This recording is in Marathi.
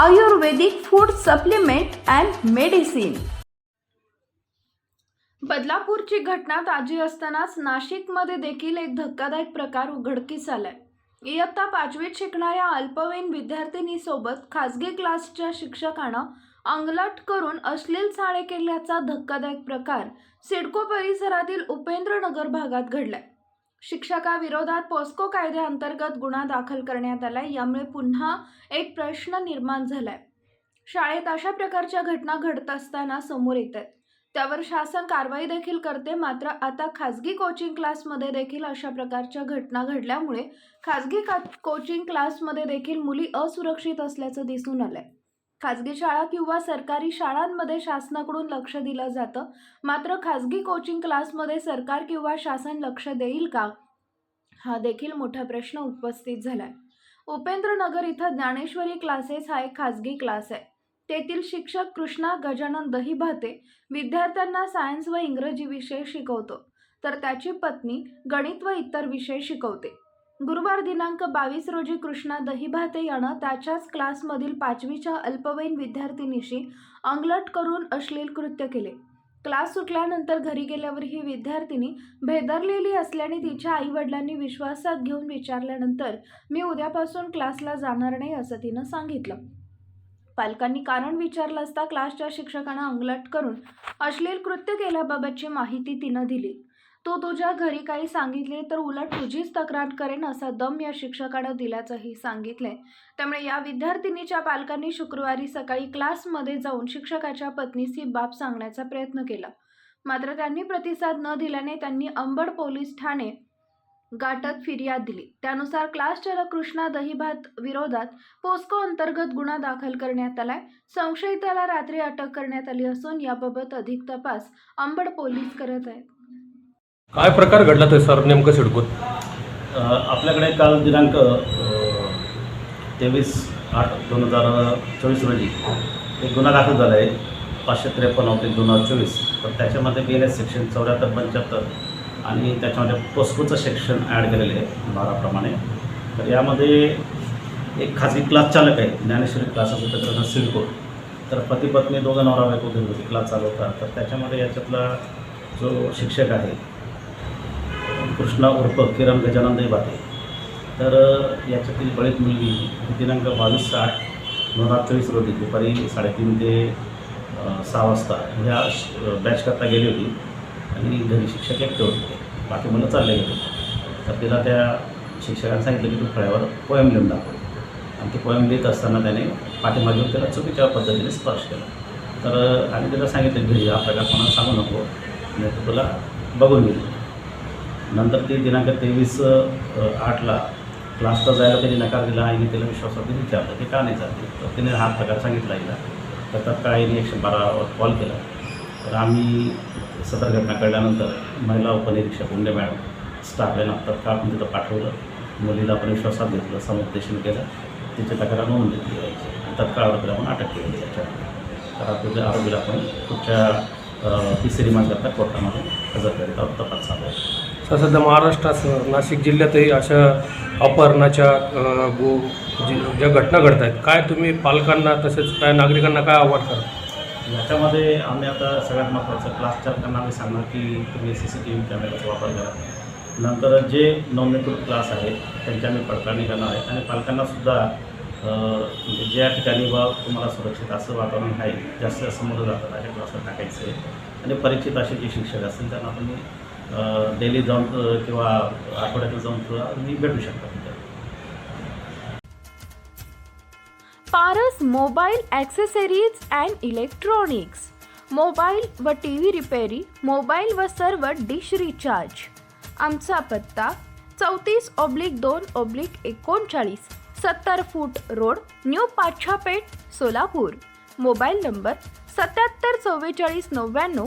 Ayurvedic food supplement and medicine. बदलापूरची घटना ताजी असतानाच नाशिकमध्ये देखील एक धक्कादायक प्रकार उघडकीस आलाय. इयत्ता पाचवीत शिकणाऱ्या अल्पवयीन विद्यार्थिनीसोबत खासगी क्लासच्या शिक्षकानं अंगलट करून अश्लील चाळे केल्याचा धक्कादायक प्रकार सिडको परिसरातील उपेंद्रनगर भागात घडलाय. शिक्षकाविरोधात पोस्को कायद्याअंतर्गत गुन्हा दाखल करण्यात आलाय. यामुळे पुन्हा एक प्रश्न निर्माण झालाय. शाळेत अशा प्रकारच्या घटना घडत असताना समोर येत आहेत त्यावर शासन कारवाई देखील करते मात्र आता खाजगी कोचिंग क्लासमध्ये देखील अशा प्रकारच्या घटना घडल्यामुळे खाजगी का कोचिंग क्लासमध्ये देखील मुली असुरक्षित असल्याचं दिसून आलं आहे खाजगी शाळा किंवा सरकारी शाळांमध्ये शासनाकडून लक्ष दिलं जातं. मात्र खाजगी कोचिंग क्लासमध्ये सरकार किंवा शासन लक्ष देईल का? हा देखील मोठा प्रश्न उपस्थित झालाय. उपेंद्रनगर इथं ज्ञानेश्वरी क्लासेस हा एक खाजगी क्लास आहे. तेथील शिक्षक कृष्णा गजानन दहिभाते विद्यार्थ्यांना सायन्स व इंग्रजी विषय शिकवतो. तर त्याची पत्नी गणित व इतर विषय शिकवते. गुरुवार दिनांक बावीस रोजी कृष्णा दहिभाते यानं त्याच्याच क्लासमधील पाचवीच्या अल्पवयीन विद्यार्थिनीशी अंगलट करून अश्लील कृत्य केले. क्लास सुटल्यानंतर घरी गेल्यावर ही विद्यार्थिनी भेदरलेली असल्याने तिच्या आईवडिलांनी विश्वासात घेऊन विचारल्यानंतर मी उद्यापासून क्लासला जाणार नाही असं तिनं सांगितलं. पालकांनी कारण विचारलं असता क्लासच्या शिक्षकांना अंगलट करून अश्लील कृत्य केल्याबाबतची माहिती तिनं दिली. तो तुझ्या घरी काही सांगितले तर उलट तुझीच तक्रार करेन असा दम या शिक्षकानं दिल्याचंही सांगितलंय त्यामुळे या विद्यार्थिनीच्या पालकांनी शुक्रवारी सकाळी क्लासमध्ये जाऊन शिक्षकाच्या पत्नीस ही बाब सांगण्याचा प्रयत्न केला. मात्र त्यांनी प्रतिसाद न दिल्याने त्यांनी अंबड पोलीस ठाणे गाठत फिर्याद दिली. त्यानुसार क्लासच्या कृष्णा दहीभात विरोधात पोस्को अंतर्गत गुन्हा दाखल करण्यात आलाय. संशयिताला रात्री अटक करण्यात आली असून याबाबत अधिक तपास अंबड पोलीस करत आहेत. काय प्रकार घडला तो सर नेमकं सिडकोत? आपल्याकडे काल दिनांक तेवीस आठ दोन हजार चोवीस रोजी एक गुन्हा दाखल झाला आहे. पाचशे त्रेपन्न ऑब्लिक दोन हजार चोवीस. तर त्याच्यामध्ये बी एन एस सेक्शन चौऱ्याहत्तर पंच्याहत्तर आणि त्याच्यामध्ये पोस्कोचं सेक्शन ॲड केलेलं आहे बाराप्रमाणे तर यामध्ये एक खाजगी क्लास चालक आहे ज्ञानेश्वरी क्लास असतो त्याचं सिडको तर पती पत्नी दोघं नवरा बायको क्लास चालवतात. तर त्याच्यामध्ये याच्यातला जो शिक्षक आहे कृष्णा उर्फ किरण गजानंद बाते तर याच्यातील बळीत मुलगी दिनांक बावीस साठ दोन हजार चोवीस रोजी दुपारी साडेतीन ते सहा वाजता ह्या बॅच करता गेली होती आणि घरी शिक्षक एकटे होते. बाकी मुलं चालले गेले. तर तिला त्या शिक्षकांनी सांगितलं की तू फळ्यावर पोयम लिहून दाखव. आणि ते पोयम लिहित असताना त्याने पाठीमागे त्याला चुकीच्या पद्धतीने स्पर्श केला. तर आणि त्याला सांगितलं घरी हा प्रकार कोणाला सांगू नको. नाही तुला बघून घेईल. नंतर ते दिनांक तेवीस आठला क्लासला जायला त्यांनी नकार दिला आणि तिला विश्वासात विचारलं. की का नाही जाते? तर तिने हा प्रकार सांगितला हिला. तर तत्काळ आईने एकशे बारावर कॉल केला. तर आम्ही सदर घटना कळल्यानंतर महिला उपनिरीक्षक उंडे मॅडम स्टाफला तत्काळ आपण तिथं पाठवलं. मुलीला आपण विश्वासात घेतलं समुपदेशन केलं. तिची तक्रार नोंद घेतली जायची आणि तत्काळ आरोपीला आपण अटक केली याच्या. तर आपल्या आरोपीला आपण पुढच्या अ, तिसरी रिमांडकरता कोर्टामध्ये हजर करीत आहोत तपास चालू आहे सध्या महाराष्ट्रात नाशिक जिल्ह्यातही अशा अपहरणाच्या गो ज्या घटना घडत आहेत काय तुम्ही पालकांना तसेच काय नागरिकांना काय आव्हान करा याच्यामध्ये आम्ही आता सगळ्यात महत्त्वाचं क्लास चालकांना आम्ही सांगणार की तुम्ही सी सी टी व्ही कॅमेऱ्याचा वापर करा. नंतर जे नोंदणीकृत क्लास आहेत त्यांची आम्ही पडताळणी करणार आहे. आणि पालकांनासुद्धा म्हणजे ज्या ठिकाणी बा तुम्हाला सुरक्षित असं वातावरण आहे जास्त समोर जातात अशा क्लासला टाकायचं आहे. आणि परिचित असे जे शिक्षक असतील त्यांना तुम्ही डेली जाऊन किंवा आठवड्यातून जाऊन सुद्धा तुम्ही भेटू शकता Paras mobile accessories and electronics. Mobile व टी व्ही रिपेरी मोबाईल व सर्व डिश रिचार्ज. आमचा पत्ता चौतीस ऑब्लिक दोन ऑब्लिक एकोणचाळीस सत्तर feet road new Pachhapeth Solapur. Mobile number सत्याहत्तर चव्वेचाळीस नव्याण्णव